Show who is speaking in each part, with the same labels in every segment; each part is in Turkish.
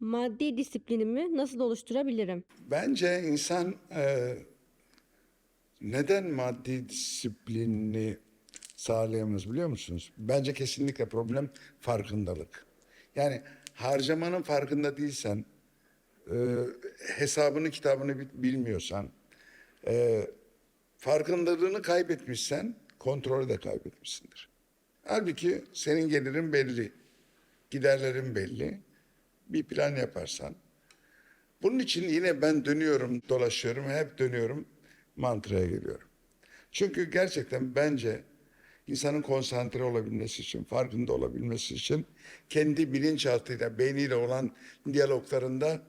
Speaker 1: Maddi disiplinimi nasıl oluşturabilirim?
Speaker 2: Bence insan e, neden maddi disiplinini sağlayamaz biliyor musunuz? Bence kesinlikle problem farkındalık. Yani harcamanın farkında değilsen, e, hesabını kitabını bi- bilmiyorsan, e, farkındalığını kaybetmişsen kontrolü de kaybetmişsindir. Halbuki senin gelirin belli, giderlerin belli. Bir plan yaparsan, bunun için yine ben dönüyorum, dolaşıyorum, hep dönüyorum, mantraya geliyorum. Çünkü gerçekten bence insanın konsantre olabilmesi için, farkında olabilmesi için kendi bilinçaltıyla, beyniyle olan diyaloglarında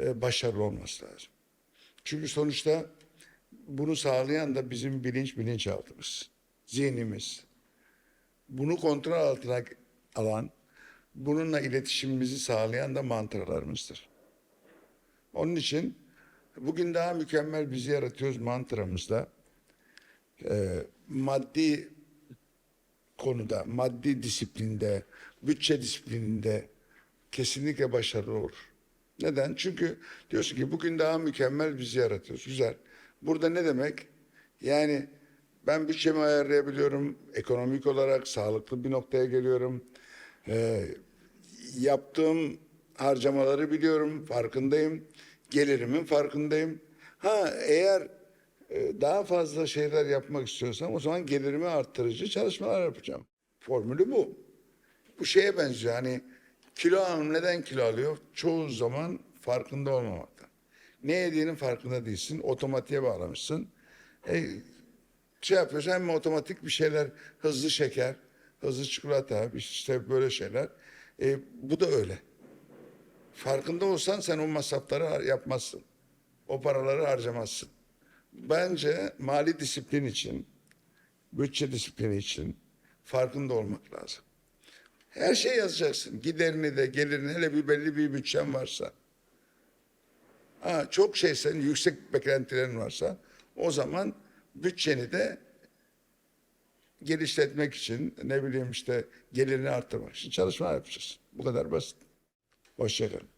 Speaker 2: e, başarılı olması lazım. Çünkü sonuçta bunu sağlayan da bizim bilinç bilinçaltımız, zihnimiz. Bunu kontrol altına alan, bununla iletişimimizi sağlayan da mantralarımızdır. Onun için bugün daha mükemmel bizi yaratıyoruz mantramızda. Ee, maddi konuda, maddi disiplinde, bütçe disiplininde kesinlikle başarılı olur. Neden? Çünkü diyorsun ki bugün daha mükemmel bizi yaratıyoruz. Güzel. Burada ne demek? Yani ben bütçemi ayarlayabiliyorum. Ekonomik olarak sağlıklı bir noktaya geliyorum. Ee, yaptığım harcamaları biliyorum, farkındayım. Gelirimin farkındayım. Ha eğer e, daha fazla şeyler yapmak istiyorsam o zaman gelirimi arttırıcı çalışmalar yapacağım. Formülü bu. Bu şeye benziyor hani kilo alım neden kilo alıyor? Çoğu zaman farkında olmamaktan. Ne yediğinin farkında değilsin. Otomatiğe bağlamışsın. E, şey yapıyorsun hem otomatik bir şeyler hızlı şeker, hızlı çikolata işte böyle şeyler. E, bu da öyle. Farkında olsan sen o masrafları yapmazsın. O paraları harcamazsın. Bence mali disiplin için, bütçe disiplini için farkında olmak lazım. Her şey yazacaksın. Giderini de gelirini hele bir belli bir bütçen varsa. Ha, çok şeysen, yüksek beklentilerin varsa o zaman bütçeni de geliştirmek için ne bileyim işte gelirini arttırmak için çalışma yapacağız. Bu kadar basit. Hoşçakalın.